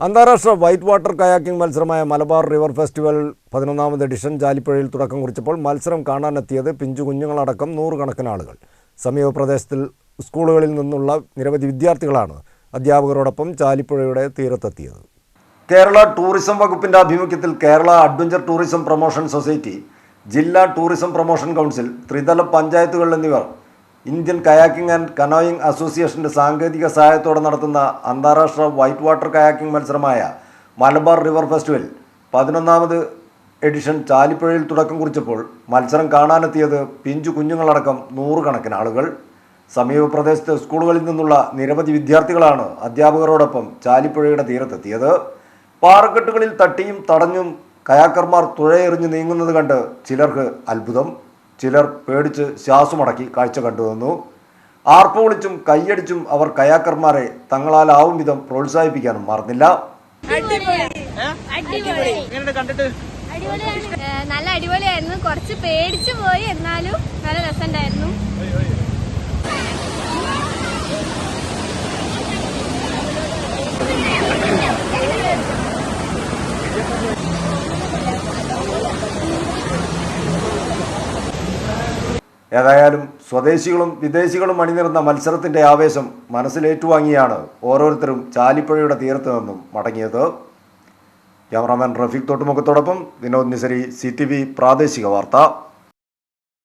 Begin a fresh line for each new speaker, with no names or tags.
അന്താരാഷ്ട്ര white water kayaking മത്സരമായ Malabar river festival പതിനൊന്നാമത് എഡിഷൻ ജാലിപ്പുഴയിൽ തുടക്കം കുറിച്ചപ്പോൾ മത്സരം കാണാനെത്തിയത് പിഞ്ചു കുഞ്ഞുങ്ങളടക്കം നൂറുകണക്കിന് ആളുകൾ. സമീപ സ്കൂളുകളിൽ നിന്നുള്ള നിരവധി വിദ്യാർത്ഥികളാണ് അധ്യാപകരോടൊപ്പം ചാലിപ്പുഴയുടെ തീരത്തെത്തിയത്. കേരള ടൂറിസം വകുപ്പിന്റെ ആഭിമുഖ്യത്തിൽ Kerala adventure tourism promotion society ജില്ലാ ടൂറിസം പ്രൊമോഷൻ കൗൺസിൽ ത്രിതല പഞ്ചായത്തുകൾ എന്നിവർ ഇന്ത്യൻ കയാക്കിംഗ് ആൻഡ് കനോയിങ് അസോസിയേഷന്റെ സാങ്കേതിക സഹായത്തോടെ നടത്തുന്ന അന്താരാഷ്ട്ര വൈറ്റ് വാട്ടർ കയാക്കിംഗ് മത്സരമായ മലബാർ റിവർ ഫെസ്റ്റിവൽ പതിനൊന്നാമത് എഡിഷൻ ചാലിപ്പുഴയിൽ തുടക്കം കുറിച്ചപ്പോൾ മത്സരം കാണാനെത്തിയത് പിഞ്ചു കുഞ്ഞുങ്ങളടക്കം നൂറുകണക്കിന് ആളുകൾ. സമീപ പ്രദേശത്ത് സ്കൂളുകളിൽ നിന്നുള്ള നിരവധി വിദ്യാർത്ഥികളാണ് അധ്യാപകരോടൊപ്പം ചാലിപ്പുഴയുടെ തീരത്തെത്തിയത്. പാറക്കെട്ടുകളിൽ തട്ടിയും തടഞ്ഞും കയാക്കർമാർ തുഴയെറിഞ്ഞ് നീങ്ങുന്നത് കണ്ട് ചിലർക്ക് അത്ഭുതം. ചിലർ പേടിച്ച് ശ്വാസമടക്കി കാഴ്ച കണ്ടുവന്നു. ആർപ്പ് വിളിച്ചും കൈയടിച്ചും അവർ കയാക്കർമാരെ തങ്ങളാലാവും വിധം പ്രോത്സാഹിപ്പിക്കാനും മറന്നില്ല.
നല്ല അടിപൊളിയായിരുന്നു. കുറച്ച് പേടിച്ചു പോയി. എന്നാലും നല്ല രസമുണ്ടായിരുന്നു.
ഏതായാലും സ്വദേശികളും വിദേശികളും അണിനിരുന്ന മത്സരത്തിന്റെ ആവേശം മനസ്സിലേറ്റുവാങ്ങിയാണ് ഓരോരുത്തരും ചാലിപ്പുഴയുടെ തീരത്ത് നിന്നും മടങ്ങിയത്. ക്യാമറാമാൻ റഫീഖ് തോട്ടുമുഖത്തോടൊപ്പം വിനോദ് നിസരി സി പ്രാദേശിക വാർത്ത.